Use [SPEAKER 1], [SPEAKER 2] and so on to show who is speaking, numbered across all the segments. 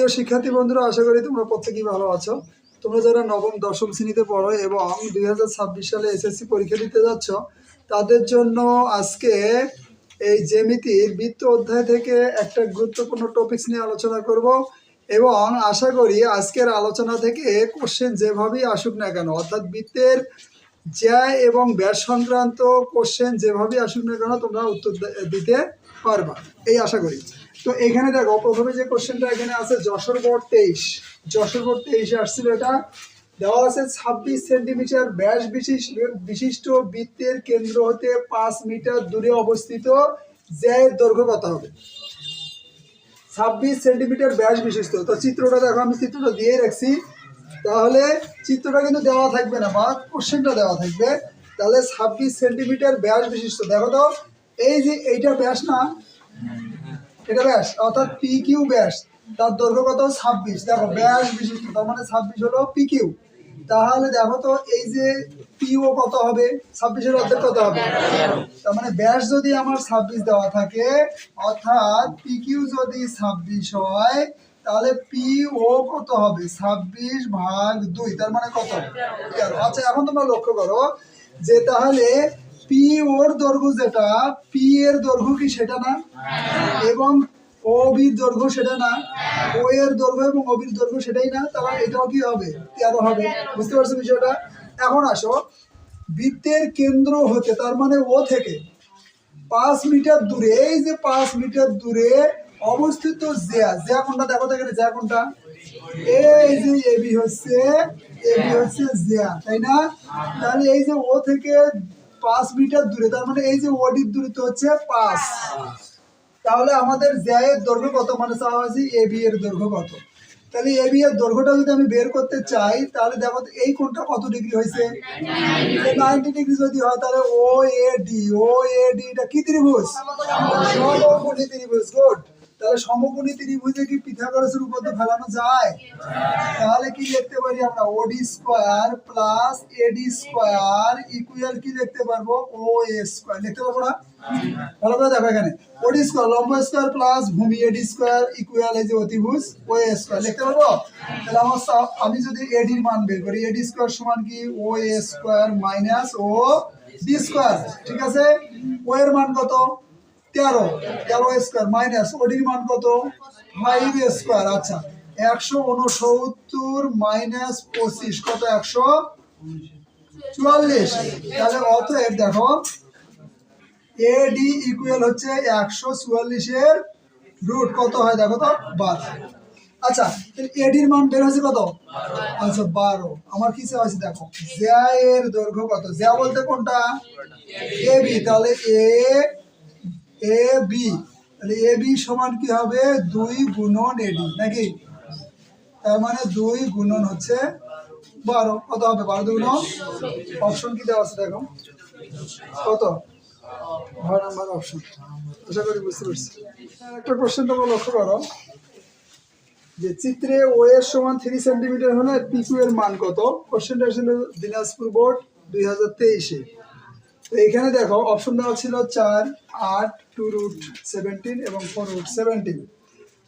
[SPEAKER 1] প্রিয় শিক্ষার্থী বন্ধুরা, আশা করি তোমরা প্রত্যেকেই ভালো আছো। তোমরা যারা নবম, দশম শ্রেণীতে পড়ো এবং দুই হাজার ছাব্বিশ সালে এসএসসি পরীক্ষা দিতে যাচ্ছ, তাদের জন্য আজকে এই জ্যামিতির বৃত্ত অধ্যায় থেকে একটা গুরুত্বপূর্ণ টপিকস নিয়ে আলোচনা করব এবং আশা করি আজকের আলোচনা থেকে কোশ্চেন যেভাবেই আসুক না কেন, অর্থাৎ বৃত্তের জ্যায় এবং ব্যাস সংক্রান্ত কোশ্চেন যেভাবেই আসুক না কেন, তোমরা উত্তর দিতে পারবা। এই আশা করি। তো এখানে দেখো, প্রথমে যে কোশ্চেনটা এখানে আছে, যশোর বোর্ড তেইশ। যশোর বোর্ড তেইশে আসছিল এটা। দেওয়া আছে ছাব্বিশ সেন্টিমিটার ব্যাস বিশিষ্ট বিশিষ্ট বৃত্তের কেন্দ্র হতে পাঁচ মিটার দূরে অবস্থিত জ্যায়ের দৈর্ঘ্য কত হবে? ছাব্বিশ সেন্টিমিটার ব্যাস বিশিষ্ট। তো চিত্রটা দেখো, আমি চিত্রটা দিয়ে রাখছি। তাহলে চিত্রটা কিন্তু দেওয়া থাকবে না বা কোশ্চেনটা দেওয়া থাকবে। তাহলে ছাব্বিশ সেন্টিমিটার ব্যাস বিশিষ্ট। দেখো তো, এই যে এইটা ব্যাস না এটা ব্যাস, অর্থাৎ পি কিউ ব্যাস। তার দৈর্ঘ্য কত? ছাব্বিশ। দেখো, ব্যাস বিশিষ্ট, তার মানে ছাব্বিশ হলো পি কিউ তাহলে দেখো তো, এই যে পিও কত হবে? ছাব্বিশের অর্ধেক কত হবে? তার মানে ব্যাস যদি আমার ছাব্বিশ দেওয়া থাকে, অর্থাৎ পি কিউ যদি ছাব্বিশ হয়, তাহলে পি ও কত হবে? ছাব্বিশ ভাগ দুই, তার মানে কত? আচ্ছা এখন তোমরা লক্ষ্য করো যে তাহলে পি ওর দৈর্ঘ্য যেটা, পি এর দৈর্ঘ্য কি সেটা না? এবং ও বির দৈর্ঘ্য সেটা না? ও এর দৈর্ঘ্য এবং ও বির দৈর্ঘ্য সেটাই না? তাহলে এটাও কি হবে? তেরো হবে। বুঝতে পারছ বিষয়টা? এখন আসো। বৃত্তের কেন্দ্র হতে, তার মানে ও থেকে পাঁচ মিটার দূরে, এই যে পাঁচ মিটার দূরে অবস্থিত জেয়া, জ্যা কোনটা? দেখো এখানে, জ্যা কোনটা? এই যে এবি হচ্ছে এবি হচ্ছে জেয়া, তাই না? তাহলে এই যে ও থেকে পাঁচ মিটার দূরে, তার মানে এই যে ওডির দূরত্ব হচ্ছে পাঁচ। তাহলে আমাদের জ্যায়ের দৈর্ঘ্য কত? মানে চাওয়া এ বি এর দৈর্ঘ্য কত? তাহলে এ বি এর দৈর্ঘ্যটা যদি আমি বের করতে চাই, তাহলে দেখো এই কোণটা কত ডিগ্রি হয়েছে? নাইনটি ডিগ্রি যদি হয়, তাহলে ও A D, O A D এটা কি ত্রিভুজ? ত্রিভুজ, গুড। তাহলে সমকোণী ত্রিভুজে কি পিথাগোরাসের তো ফেলানো যায়? তাহলে কি লিখতে পারি আমরা? OD square plus AD square equal কি লিখতে পারব? ও এ স্কোয়ার লিখতে পারব না? ভালো করে দেখো এখানে। ওডি লম্ব প্লাস ভূমি এডি স্কোয়ার ইকুয়াল এই যে অতিভুজ ও এ স্কোয়ার পারব? তাহলে আমার আমি যদি এডির মান বের করি এডি স্কোয়ার সমান কি? O A square minus O D square ঠিক আছে? ও এর মান কত? তেরো তেরো স্কোয়ার মাইনাস ওডির মান কত? ফাইভ স্কোয়ার আচ্ছা। একশো উনসত্তর মাইনাস পঁচিশ, কত একশো? চুয়াল্লিশ। তাহলে অতএব দেখো এডি ইকুয়াল হচ্ছে একশো চুয়াল্লিশের রুট কত হয় দেখো তো? বারো। আচ্ছা এডির মান বের হয়েছে কত? আচ্ছা বারো। আমার কি আছে দেখো, জ্যা এর দৈর্ঘ্য কত? জ্যা বলতে কোনটা? এ বি তাহলে এ এ বি। তাহলে এ বি সমান কি হবে? দুই গুণন এডি নাকি? তার মানে দুই গুণন হচ্ছে বারো। কত হবে? বারো দুগুণ অপশন কি দেওয়া আছে দেখো। কত? ভয় নাম্বার অপশন। আশা করি বুঝতে পারছি। একটা কোশ্চেন তোমরা লক্ষ্য করো। যে চিত্রে ও এর সমান থ্রি সেন্টিমিটার হলে পিকু এর মান কত? কোশ্চেনটা ছিল দিনাজপুর বোর্ড দুই হাজার তেইশে। তো এখানে দেখো অপশন দেওয়া ছিল চার আট টু রুট সেভেন্টিন এবং ফোর রুট সেভেন্টিন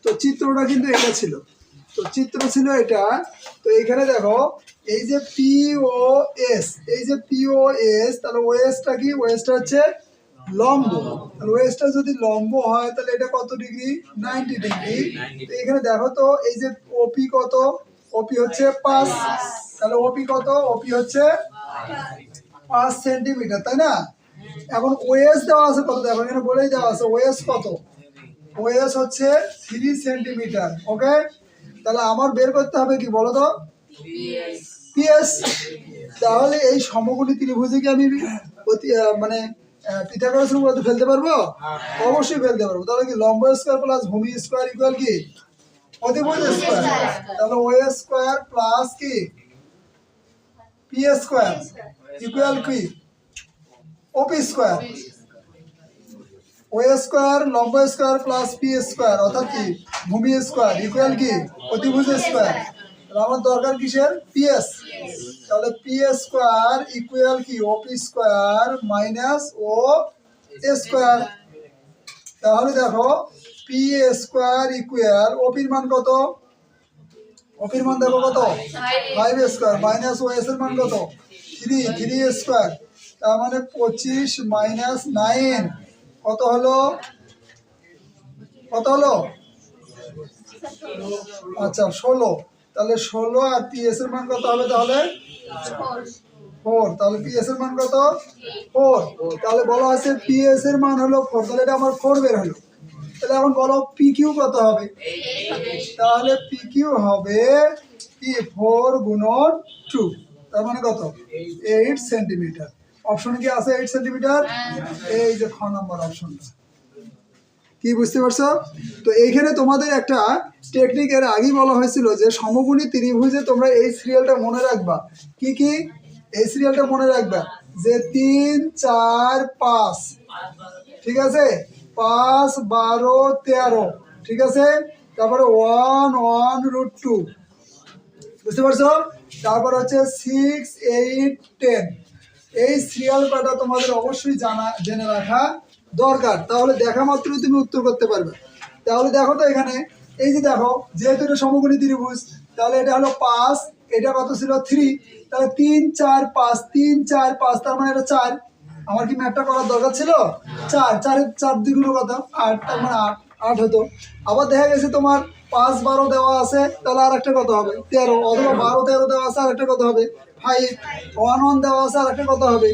[SPEAKER 1] তো চিত্রটা কিন্তু এটা ছিল। তো চিত্র ছিল এটা। তো এখানে দেখো এই যে পি ও এস এই যে পি ও এস তাহলে ওয়েসটা কি? ওয়েসটা হচ্ছে লম্ব। তাহলে ওয়েসটা যদি লম্ব হয় তাহলে এটা কত ডিগ্রি? Ninety degree. তো এখানে দেখো তো এই যে ওপি কত? ওপি হচ্ছে পাঁচ। তাহলে ওপি কত? ওপি হচ্ছে পাঁচ সেন্টিমিটার, তাই না? এখন ওএস দেওয়া আছে কত? দেখো, এখানে বলেই দেওয়া আছে ওএস কত? ওএস হচ্ছে থ্রি সেন্টিমিটার, ওকে? তাহলে আমার বের করতে হবে কি বলো তো? পিএস তাহলে এই সমগুলি ত্রিভুজে কি আমি মানে পিথাগোরাসের উপর ফেলতে পারব? অবশ্যই ফেলতে পারব। তাহলে কি লম্ব স্কোয়ার প্লাস ভূমি স্কোয়ার ইকুয়াল কি? অতিভুজ স্কোয়ার। তাহলে ও স্কোয়ার প্লাস কি? পি স্কোয়ার ইকুয়াল কি ওপি স্কোয়ার ও স্কোয়ার লম্ব স্কোয়ার প্লাস পি স্কোয়ার অর্থাৎ কি? ভূমি স্কোয়ার ইকুয়াল কি? অতিভুজ স্কোয়ার আমার দরকার কিসের? পিএস তাহলে পি স্কোয়ার ইকুয়াল কি? OP square minus O square তাহলে দেখো পি স্কোয়ার ইকুয়াল ওপির মান কত? অপির মান দেখো কত? Five square minus O S এর মান কত? থ্রি থ্রি স্কোয়ার তার মানে পঁচিশ মাইনাস নাইন কত হলো? কত হলো? আচ্ছা ষোলো। তাহলে ষোলো আর পিএস এর মান কত হবে তাহলে? ফোর তাহলে পিএস এর মান কত? ফোর তাহলে বলা আছে পিএস এর মান হলো ফোর তাহলে এটা আমার ফোর বের হলো। তাহলে এখন বলো পি কিউ কত হবে? তাহলে পি কিউ হবে কি ফোর গুণন টু তার মানে কত? এইট সেন্টিমিটার অপশন কি আছে এইট সেন্টিমিটার এই যে খ নম্বর অপশনটা কি বুঝতে পারছ? তো এইখানে তোমাদের একটা টেকনিক এর আগেই বলা হয়েছিল যে সমগুণী ত্রিভুজে তোমরা এই সিরিয়ালটা মনে রাখবা। কি কি? এই সিরিয়ালটা মনে রাখবা যে তিন, চার, পাঁচ। ঠিক আছে? পাঁচ, বারো, তেরো। ঠিক আছে? তারপরে ওয়ান ওয়ান রুট টু বুঝতে পারছ? তারপর হচ্ছে সিক্স এইট টেন এই সিরিয়াল কটা তোমাদের অবশ্যই জানা, জেনে রাখা দরকার। তাহলে দেখা মাত্রই তুমি উত্তর করতে পারবে। তাহলে দেখো তো এখানে, এই যে দেখো, যেহেতু এটা সমকোণী ত্রিভুজ, তাহলে এটা হলো পাঁচ, এটা কত ছিল? থ্রি তাহলে তিন, চার, পাঁচ। তিন, চার, পাঁচ, তার মানে এটা চার। আমার কি ম্যাথটা করার দরকার ছিল? চার, চারের চার দ্বিগুণ কত আট মানে আট আট হতো। আবার দেখা গেছে তোমার পাঁচ, বারো দেওয়া আছে, তাহলে আর একটা কত হবে। তেরো, অথবা বারো, তেরো দেওয়া আছে, আর একটা কত হবে। ফাইভ ওয়ান ওয়ান দেওয়া আছে, আর একটা কত হবে।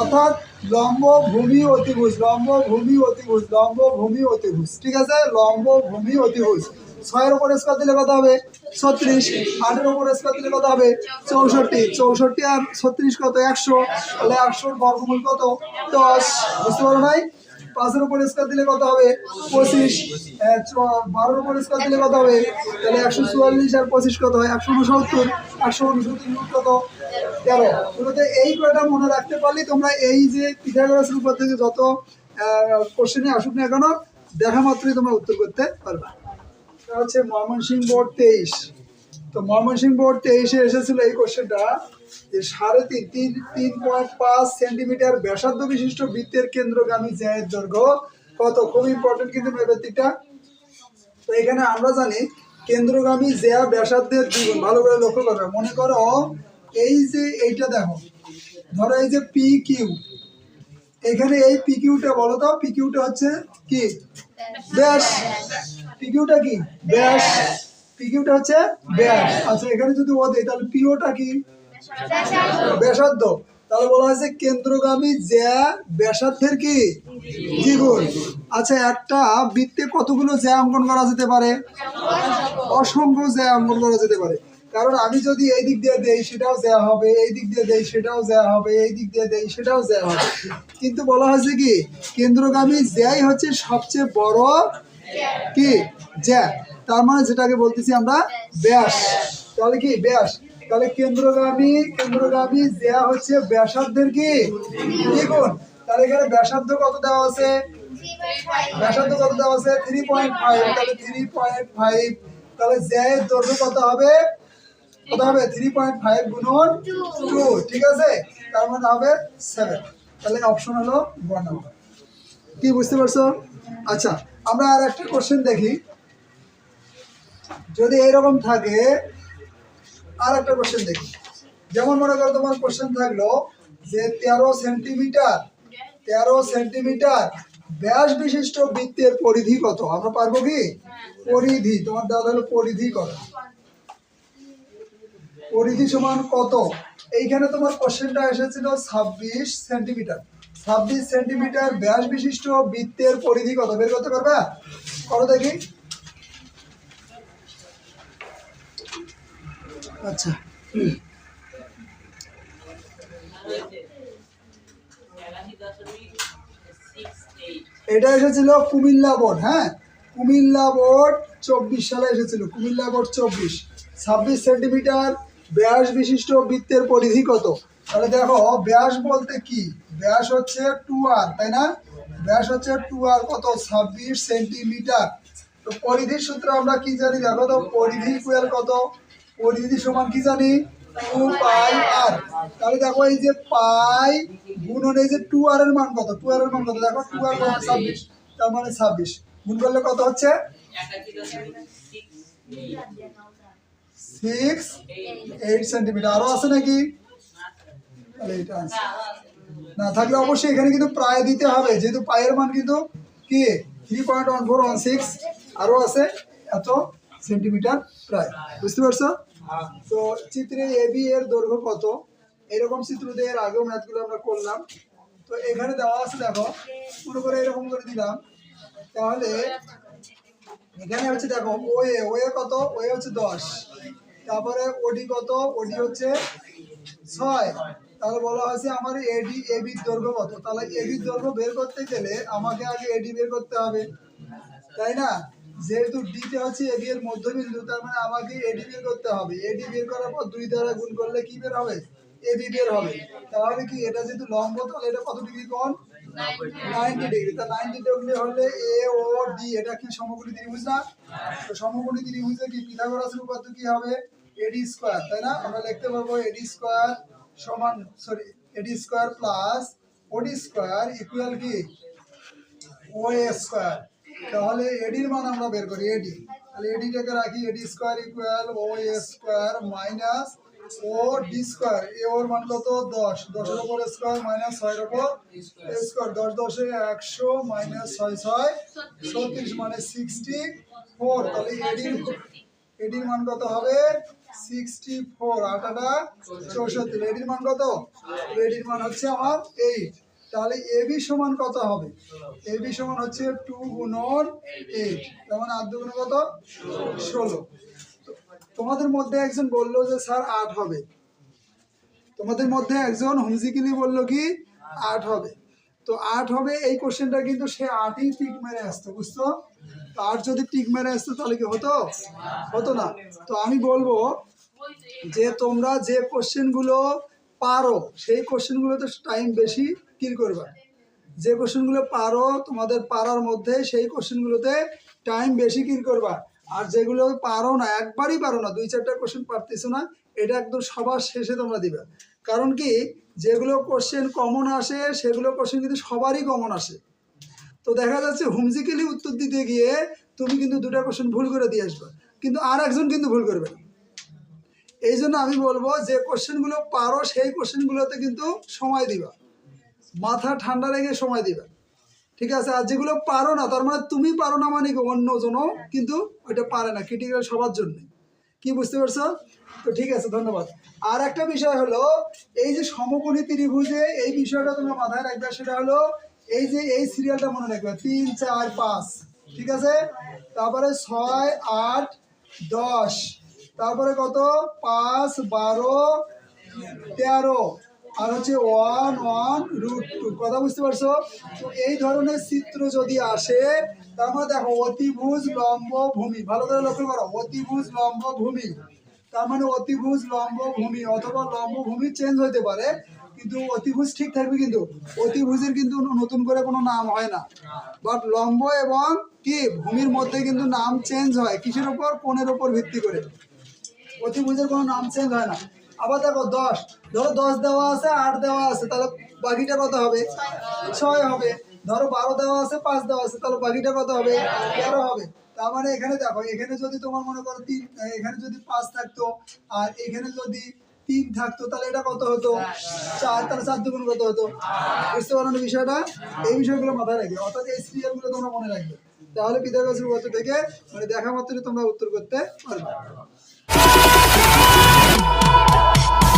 [SPEAKER 1] অর্থাৎ লম্ব ভূমি অতিভুজ লম্ব ভূমি অতিভুজ লম্ব ভূমি অতিভুজ। ঠিক আছে? লম্ব ভূমি অতিভুজ। ছয়ের উপর স্কোয়ার দিলে কত হবে? ছত্রিশ। আটের উপর স্কোয়ার দিলে কত হবে? চৌষট্টি। চৌষট্টি আর ছত্রিশ কত? একশো। তাহলে একশোর বর্গমূল কত? দশ। বুঝতে পারো নাই? পাঁচের উপর স্কোয়ার দিলে কত হবে? পঁচিশ। বারোর উপর স্কোয়ার দিলে কত হবে? তাহলে একশো চুয়াল্লিশ আর পঁচিশ কত হয়? একশো উনসত্তর। একশো উনসত্তর কত? তেরো শুরুতে এই কয়টা মনে রাখতে পারলে? তোমরা এই যে পিথাগোরাসের উপর থেকে যত কোশ্চেনে আসুক না কেন, দেখা মাত্রই তোমরা উত্তর করতে পারবে। এটা হচ্ছে ময়মনসিংহ বোর্ড তেইশ। তো ময়মনসিংহ বোর্ড তেইশে এসেছিল এই কোশ্চেনটা যে সাড়ে তিন তিন তিন পয়েন্ট পাঁচ সেন্টিমিটার ব্যাসার্ধ বিশিষ্ট বৃত্তের কেন্দ্রগামী জ্যায়ের দৈর্ঘ্য কত? খুব ইম্পর্টেন্ট কিন্তু মেবেদিকটা তো এখানে আমরা জানি, কেন্দ্রগামী জ্যা ব্যাসার্ধের দ্বিগুণ, ভালো করে লক্ষ্য করবে। মনে করো এই যে এইটা দেখো, ধরো এই যে পি কিউ এখানে এই পি কিউটা বলো তো পি কিউটা হচ্ছে কি? ব্যাস। পিকিউটা কি? ব্যাস। পিকিউটা হচ্ছে ব্যাস। আচ্ছা এখানে যদি ও দেয়, তাহলে পিওটা কি? ব্যাসার্ধ। তাহলে বলা হয়েছে কেন্দ্রগামী জ্যা ব্যাসার্ধের কি? দ্বিগুণ। আচ্ছা একটা বৃত্তে কতগুলো জ্যা অঙ্কন করা যেতে পারে? অসংখ্য জ্যা অঙ্কন করা যেতে পারে। কারণ আমি যদি এই দিক দিয়ে দেই, সেটাও জ্যা হবে। এই দিক দিয়ে দেই, সেটাও জ্যা হবে। এই দিক দিয়ে দেই, সেটাও জ্যা হবে। কিন্তু বলা হয়েছে কি, কেন্দ্রগামী জ্যাই হচ্ছে সবচেয়ে বড় কি? জ্যা। তার মানে যেটাকে বলতেছি আমরা ব্যাস। তাহলে কি? ব্যাস। তাহলে কেন্দ্রগামী কেন্দ্রগামী জ্যা হচ্ছে ব্যাসার্ধের কি? দ্বিগুণ। তাহলে এখানে ব্যাসার্ধ কত দেওয়া আছে? ব্যাসার্ধ কত দেওয়া আছে? থ্রি পয়েন্ট ফাইভ তাহলে থ্রি পয়েন্ট ফাইভ তাহলে জ্যায়ের দৈর্ঘ্য কত হবে? কত হবে থ্রি পয়েন্ট ফাইভ গুণন টু ঠিক আছে? তার মানে হবে সেভেন তাহলে অপশন হলো নাম্বার কি বুঝতে পারছ? আচ্ছা আমরা আর একটা কোশ্চেন দেখি। যদি এরকম থাকে আর একটা কোশ্চেন দেখি। যেমন মনে করো তোমার কোশ্চেন থাকল যে তেরো সেন্টিমিটার তেরো সেন্টিমিটার ব্যাস বিশিষ্ট বৃত্তের পরিধি কত? আমরা পারব কি? পরিধি তোমার দেওয়া হলো পরিধি কত? পরিধি সমান কত? এইখানে তোমার কোশ্চেনটা এসেছিল ছাব্বিশ সেন্টিমিটার। ছাব্বিশ সেন্টিমিটার ব্যাস বিশিষ্ট বৃত্তের পরিধি কত? বের করতে পারবা? করো দেখি। আচ্ছা। এটা এসেছিল কুমিল্লা বোর্ড হ্যাঁ? কুমিল্লা বোর্ড চব্বিশ সালে এসেছিল, কুমিল্লা বোর্ড চব্বিশ। ছাব্বিশ সেন্টিমিটার ব্যাস বিশিষ্ট বৃত্তের পরিধি কত? তাহলে দেখো, ব্যাস বলতে কি? ব্যাস হচ্ছে টু আর তাই না? ব্যাস হচ্ছে টু আর কত? ছাব্বিশ সেন্টিমিটার। তো পরিধির সূত্র আমরা কি জানি? দেখো তো, পরিধি ইকুয়াল কত? পরিধি সমান কি জানি? টু পাই আর তাহলে দেখো, এই যে পাই গুণন এই যে টু আর এর মান কত? টু আর এর মান কত? দেখো টু আর মানে ছাব্বিশ। তার মানে ছাব্বিশ। গুণ করলে কত হচ্ছে? সিক্স এইট সেন্টিমিটার আরও আছে নাকি? না, থাকলে অবশ্যই এখানে কিন্তু প্রায় দিতে হবে। যেহেতু পায়ের মান কিন্তু কি? Three point one four one six আরও আছে এত সেন্টিমিটার প্রায়। বুঝতে পারছ? তো চিত্রে এ বি এর দৈর্ঘ্য কত? এরকম চিত্র দিয়ে এর আগেও ম্যাথগুলো আমরা করলাম। তো এখানে দেওয়া আছে, দেখো, মনে করে এরকম করে দিলাম। তাহলে এখানে হচ্ছে দেখো ও এ ও এ কত? ওয়ে হচ্ছে দশ। তারপরে ওডি কত? ওডি হচ্ছে ছয়। তাহলে বলা হয়েছে আমার এডি এবির দৈর্ঘ্য কত? তাহলে এবির দৈর্ঘ্য বের করতে গেলে আমাকে আগে এডি বের করতে হবে। তাই না? যেহেতু ডিতে হচ্ছে এবি এর মধ্যবিন্দু, তার মানে আমাকে এডি বের করতে হবে। এডি বের করার পর দুই দ্বারা গুণ করলে কি বের হবে? এবি বের হবে। তাহলে কি এটা যেহেতু লম্ব, তাহলে এটা কত ডিগ্রি কোণ? Ninety degree. তা ডিগ্রি হলে এ, ও, ডি, এটা কি তো হবে? এডি স্কয়ার, তাই না? আমরা স্কয়ার সমান, sorry, AD square plus OD square কি? O square. তাহলে এডির মান আমরা বের করি, এডি। তাহলে এডিটাকে রাখি AD square equal O square minus O D square এ ওর মান দশ। দশের ওপর স্কয়ার মাইনাস ছয়ের ওপর স্কয়ার দশ দশে একশো মাইনাস ছয় ছয়। ছত্রিশ মানে সিক্সটি ফোর তাহলে এডির এডির মান হবে? সিক্সটি ফোর আটাটা চৌষট্টি। এডির মান কত? মান হচ্ছে আমার এইট তাহলে এবি সমান কত হবে? এবি সমান হচ্ছে টু গুণন এইট তার মানে আট দুগুণ কত? ষোলো। তোমাদের মধ্যে একজন বলল যে, স্যার, আট হবে। তোমাদের মধ্যে একজন হুমজিকিলি বলল কি, আট হবে। তো আট হবে, এই কোশ্চেনটা কিন্তু সে আটই টিক মেরে আসতো বুঝতো তো আট যদি টিক মেরে আসতো, তাহলে কি হতো? হতো না। তো আমি বলব যে, তোমরা যে কোশ্চেনগুলো পারো, সেই কোশ্চেনগুলোতে টাইম বেশি কিল করবা। যে কোশ্চেনগুলো পারো, তোমাদের পারার মধ্যে সেই কোশ্চেনগুলোতে টাইম বেশি কিল করবা। আর যেগুলো পারো না, একবারই পারো না, দুই চারটা কোশ্চেন পারতেছো না, এটা একদম সবার শেষে তোমরা দিবে। কারণ কি, যেগুলো কোশ্চেন কমন আসে, সেগুলো কোশ্চেন কিন্তু সবারই কমন আসে। তো দেখা যাচ্ছে হুমজিক্যালি উত্তর দিতে গিয়ে তুমি কিন্তু দুটা কোশ্চেন ভুল করে দিয়ে আসবে। কিন্তু আর একজন কিন্তু ভুল করবে না। এই জন্য আমি বলব, যে কোশ্চেনগুলো পারো, সেই কোশ্চেনগুলোতে কিন্তু সময় দিবা। মাথা ঠান্ডা রেখে সময় দিবা। ঠিক আছে? আর যেগুলো পারো না, তার মানে তুমি পারো না মানে অন্যজনও কিন্তু ওইটা পারে না ক্রিটিক্যাল সবার জন্য কি বুঝতে পারছ? তো ঠিক আছে, ধন্যবাদ। আর একটা বিষয় হলো, এই যে সমকোণী ত্রিভুজে এই বিষয়টা তোমরা মাথায় রাখবে, সেটা হলো এই যে এই সিরিয়ালটা মনে রাখবে, তিন, চার, পাঁচ, ঠিক আছে? তারপরে ছয়, আট, দশ, তারপরে কত? পাঁচ, বারো, তেরো আর হচ্ছে ওয়ান ওয়ান, রুট টু, কথা বুঝতে পারছ? তো এই ধরনের চিত্র যদি আসে তার মানে দেখো অতিভুজ লম্ব ভূমি ভালো করে লক্ষ্য করো, অতিভুজ লম্ব ভূমি তার মানে অতিভুজ লম্ব ভূমি অথবা লম্ব ভূমি চেঞ্জ হতে পারে, কিন্তু অতিভুজ ঠিক থাকবে কিন্তু, অতিভুজের কিন্তু নতুন করে কোনো নাম হয় না। বাট লম্ব এবং কি? ভূমির মধ্যে কিন্তু নাম চেঞ্জ হয়, কিসের উপর? কোণের উপর ভিত্তি করে। অতিভুজের কোনো নাম চেঞ্জ হয় না। আবার দেখো দশ। ধরো দশ দেওয়া আছে, আট দেওয়া আছে, তাহলে বাকিটা কত হবে? ছয় হবে। ধরো বারো দেওয়া আছে, পাঁচ দেওয়া আছে, তাহলে বাকিটা কত হবে? তেরো হবে। তার মানে এখানে দেখো, এখানে যদি তোমার মনে করো তিন, এখানে যদি পাঁচ থাকতো, আর এখানে যদি তিন থাকতো, তাহলে এটা কত হতো? চার, তাহলে চার দুগুণ কত হতো? বুঝতে পারো না বিষয়টা? এই বিষয়গুলো মাথায় রাখবে অর্থাৎ এই সিরিয়ালগুলো তোমরা মনে রাখবে। তাহলে পিতাগাছের উপপাদ্য থেকে মানে দেখা মাত্রই তোমরা উত্তর করতে পারবে। Thank you.